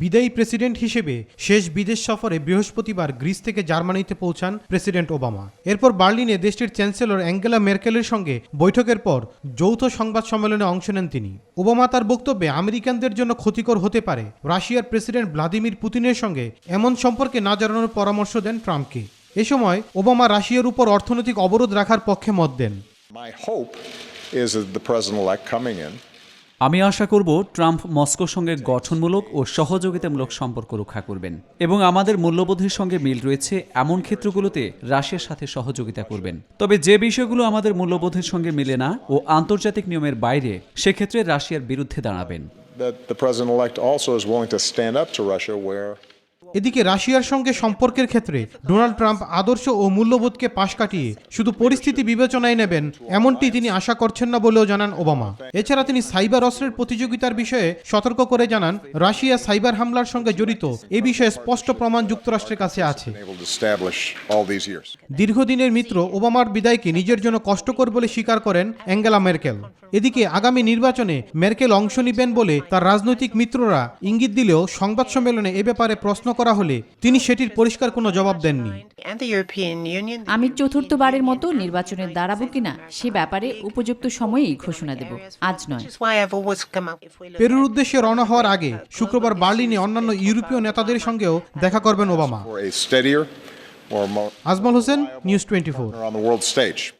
বিদায়ী প্রেসিডেন্ট হিসেবে শেষ বিদেশ সফরে বৃহস্পতিবার গ্রিস থেকে জার্মানিতে পৌঁছান প্রেসিডেন্ট ওবামা। এরপর বার্লিনে দেশটির চ্যান্সেলর অ্যাঙ্গেলা মেরকেলের সঙ্গে বৈঠকের পর যৌথ সংবাদ সম্মেলনে অংশ নেন তিনি। ওবামা তার বক্তব্যে আমেরিকানদের জন্য ক্ষতিকর হতে পারে, রাশিয়ার প্রেসিডেন্ট ভ্লাদিমির পুতিনের সঙ্গে এমন সম্পর্কে না জানানোর পরামর্শ দেন ট্রাম্পকে। এ সময় ওবামা রাশিয়ার উপর অর্থনৈতিক অবরোধ রাখার পক্ষে মত দেন। My hope is that the president-elect coming in আমি আশা করব ট্রাম্প মস্কোর সঙ্গে গঠনমূলক ও সহযোগিতামূলক সম্পর্ক রক্ষা করবেন এবং আমাদের মূল্যবোধের সঙ্গে মিল রয়েছে এমন ক্ষেত্রগুলোতে রাশিয়ার সাথে সহযোগিতা করবেন। তবে যে বিষয়গুলো আমাদের মূল্যবোধের সঙ্গে মিলে না ও আন্তর্জাতিক নিয়মের বাইরে, সেক্ষেত্রে রাশিয়ার বিরুদ্ধে দাঁড়াবেন। এদিকে রাশিয়ার সঙ্গে সম্পর্কের ক্ষেত্রে ডোনাল্ড ট্রাম্প আদর্শ ও মূল্যবোধকে পাশ কাটিয়ে শুধু পরিস্থিতি বিবেচনায় নেবেন, এমনটি তিনি আশা করছেন না বলেও জানান ওবামা এছাড়া তিনি সাইবার অস্ত্রের প্রতিযোগিতার বিষয়ে সতর্ক করে জানান, রাশিয়া সাইবার হামলার সঙ্গে জড়িত এ বিষয়ে স্পষ্ট প্রমাণ যুক্তরাষ্ট্রের কাছে আছে. দীর্ঘদিনের মিত্র ওবামার বিদায়কে নিজের জন্য কষ্টকর বলে স্বীকার করেন অ্যাঙ্গেলা মেরকেল এদিকে আগামী নির্বাচনে মেরকেল অংশ নেবেন বলে তার রাজনৈতিক মিত্ররা ইঙ্গিত দিলেও সংবাদ সম্মেলনে এ ব্যাপারে প্রশ্ন করা হলে তিনি সেটির পরিষ্কার কোনো জবাব দেননি. আমি চতুর্থবারের মতো নির্বাচনে দাঁড়াবো কিনা সে ব্যাপারে উপযুক্ত সময়েই ঘোষণা দেব। আজ নয়। পেরুর উদ্দেশ্যে রওনা হওয়ার আগে শুক্রবার বার্লিনে অন্যান্য ইউরোপীয় নেতাদের সঙ্গেও দেখা করবেন Obama. Ajmal Hossain news twenty